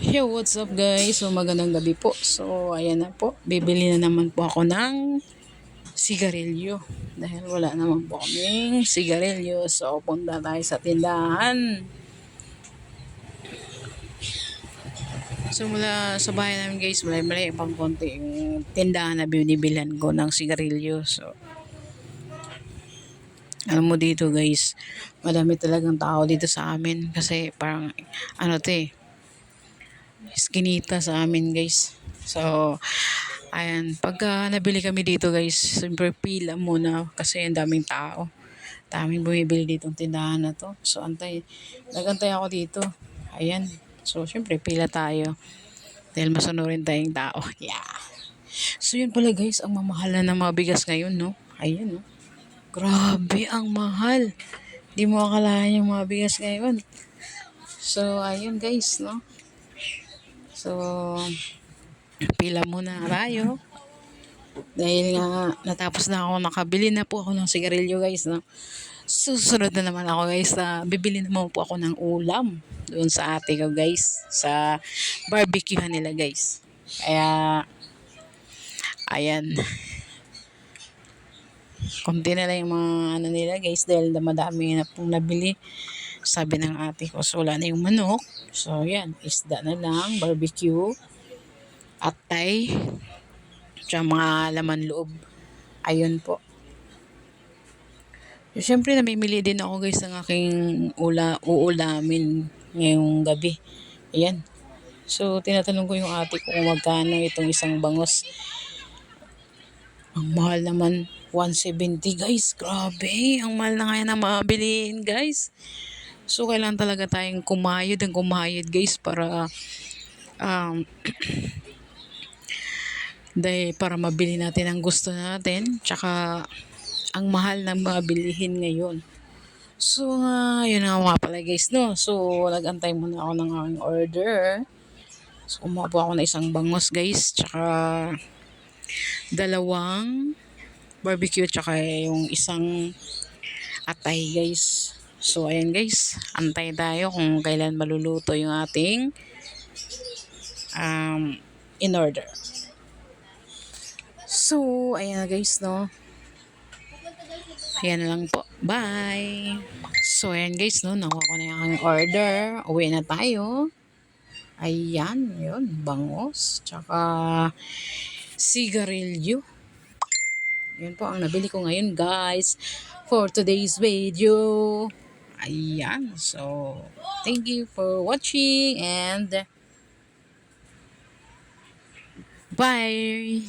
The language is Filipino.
Yo, what's up guys? So magandang gabi po. So ayan na po, bibili na naman po ako ng sigarilyo. Dahil wala naman po kaming sigarilyo. So punta tayo sa tindahan. So mula sa bahay namin guys, malay-malay pang konti yung tindahan na binibilan ko ng sigarilyo. So alam mo dito guys, madami talagang tao dito sa amin kasi parang ano to eh, skinita sa amin guys. So, ayan, pagka nabili kami dito guys, siyempre pila muna kasi ang daming tao. Daming bumibili dito ng tindahan na to. So, antay, nagantay ako dito. Ayan. So, siyempre pila tayo. Dahil masunurin tayong tao. Yeah. So, yun pala guys, ang mamahalan ng mga bigas ngayon, no? Ayan, no? Grabe, ang mahal. Di mo akalain yung mga bigas ngayon. So, ayun guys, no? So, pila muna tayo. Dahil nga, natapos na ako, nakabili na po ako ng sigarilyo guys, no? Susunod na naman ako guys, na bibili naman po ako ng ulam doon sa ate ko guys, sa barbecue nila guys. Kaya, ayan. Konti na lang yung mga ano nila guys dahil madami na pong nabili. Sabi ng ate ko, so wala na yung manok. So yan, isda na lang, barbecue, atay, tsaka mga laman loob. Ayun po. Siyempre, namimili din ako guys ng aking ula, uulamin ngayong gabi. Ayan. So, tinatanong ko yung ate ko kung magkano itong isang bangos. Ang mahal naman, 170 guys. Grabe, ang mahal na nga yan ang mabilihin guys. So, kailangan talaga tayong kumayod ang kumayod guys para um, dahil para mabili natin ang gusto natin. Tsaka, ang mahal ng mga bilihin ngayon. So, uh, yun na nga pala guys, no? So, nag-antay muna ako ng aking order. So, kumuha po ako ng isang bangos guys. Tsaka, dalawang barbecue. Tsaka yung isang atay guys. So, ayan guys. Antay tayo kung kailan maluluto yung ating um, in order. So, ayan na guys, no? Ayan lang po. Bye! So, ayan guys, no? Nakuha ko na yung aking order. Uwi na tayo. Ayan, yun. Bangos. Tsaka, sigarilyo. Yun po ang nabili ko ngayon, guys. For today's video. Ayan. So, thank you for watching and bye!